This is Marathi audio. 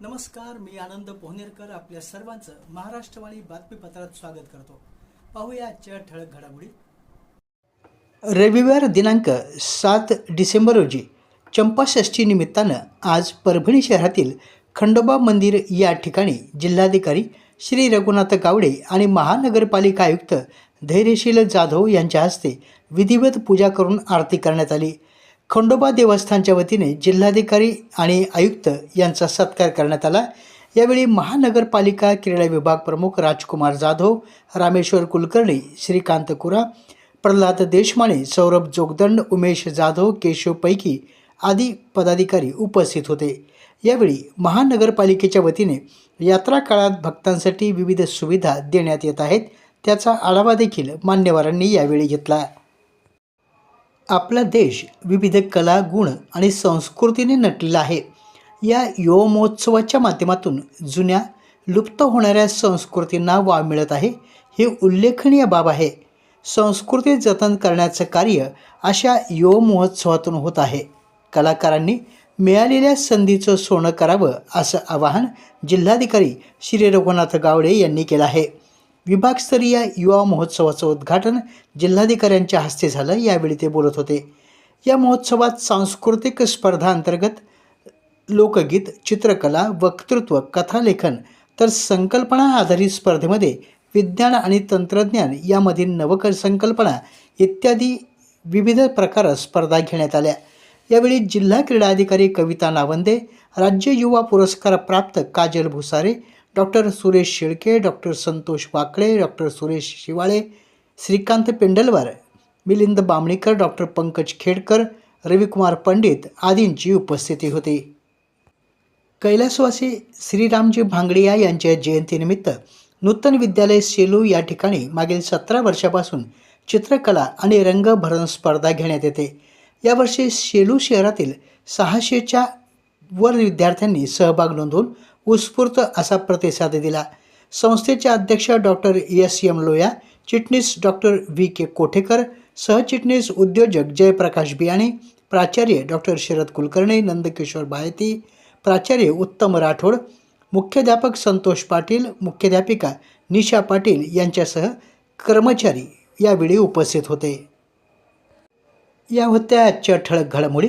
नमस्कार मी आनंद पोहनेरकर आपल्या सर्वांचं महाराष्ट्रवाणी बातमीपत्रात स्वागत करतो. पाहूया आजच्या ठळक घडामोडी. रविवार दिनांक सात डिसेंबर रोजी चंपाषष्ठी निमित्तानं आज परभणी शहरातील खंडोबा मंदिर या ठिकाणी जिल्हाधिकारी श्री रघुनाथ गावडे आणि महानगरपालिका आयुक्त धैर्यशील जाधव यांच्या हस्ते विधिवत पूजा करून आरती करण्यात आली. खंडोबा देवस्थानच्या वतीने जिल्हाधिकारी आणि आयुक्त यांचा सत्कार करण्यात आला. यावेळी महानगरपालिका क्रीडा विभाग प्रमुख राजकुमार जाधव रामेश्वर कुलकर्णी श्रीकांत कुरा प्रल्हाद देशमाने सौरभ जोगदंड उमेश जाधव केशव पैकी आदी पदाधिकारी उपस्थित होते. यावेळी महानगरपालिकेच्या वतीने यात्रा काळात भक्तांसाठी विविध सुविधा देण्यात येत आहेत. त्याचा आढावा देखील मान्यवरांनी यावेळी घेतला. आपला देश विविध कला गुण आणि संस्कृतीने नटलेला आहे. या युवमहोत्सवाच्या माध्यमातून जुन्या लुप्त होणाऱ्या संस्कृतींना वाव मिळत आहे हे उल्लेखनीय बाब आहे. संस्कृती जतन करण्याचं कार्य अशा युवा महोत्सवातून होत आहे. कलाकारांनी मिळालेल्या संधीचं सोनं करावं असं आवाहन जिल्हाधिकारी श्री रघुनाथ गावडे यांनी केलं आहे. विभागस्तरीय युवा महोत्सवाचं उद्घाटन जिल्हाधिकाऱ्यांच्या हस्ते झालं यावेळी ते बोलत होते. या महोत्सवात सांस्कृतिक स्पर्धांतर्गत लोकगीत चित्रकला वक्तृत्व कथालेखन तर संकल्पना आधारित स्पर्धेमध्ये विज्ञान आणि तंत्रज्ञान यामधील नवक संकल्पना इत्यादी विविध प्रकार स्पर्धा घेण्यात आल्या. यावेळी जिल्हा क्रीडा अधिकारी कविता नावंदे राज्य युवा पुरस्कार प्राप्त Kajal Bhusare doctor Suresh Shelke doctor Santosh Wakle doctor Suresh Shivale Shrikant Pendalwar Milind Bamnikar doctor Pankaj Khedkar Ravikumar Pandit आदींची उपस्थिती होती. कैलासवासी श्रीरामजी भांगडिया यांच्या जयंतीनिमित्त नूतन विद्यालय सेलू या ठिकाणी मागील सतरा वर्षापासून चित्रकला आणि रंगभरण स्पर्धा घेण्यात येते. यावर्षी सेलू शहरातील सहाशेच्या वर विद्यार्थ्यांनी सहभाग नोंदवून उत्स्फूर्त असा प्रतिसाद दिला. संस्थेचे अध्यक्ष डॉक्टर एस एम लोया चिटणीस डॉक्टर व्ही के कोठेकर सहचिटणीस उद्योजक जयप्रकाश बियाणे प्राचार्य डॉक्टर शरद कुलकर्णी नंदकिशोर बायती प्राचार्य उत्तम राठोड मुख्याध्यापक संतोष पाटील मुख्याध्यापिका निशा पाटील यांच्यासह कर्मचारी यावेळी उपस्थित होते. या होत्या आजच्या ठळक घडामोडी.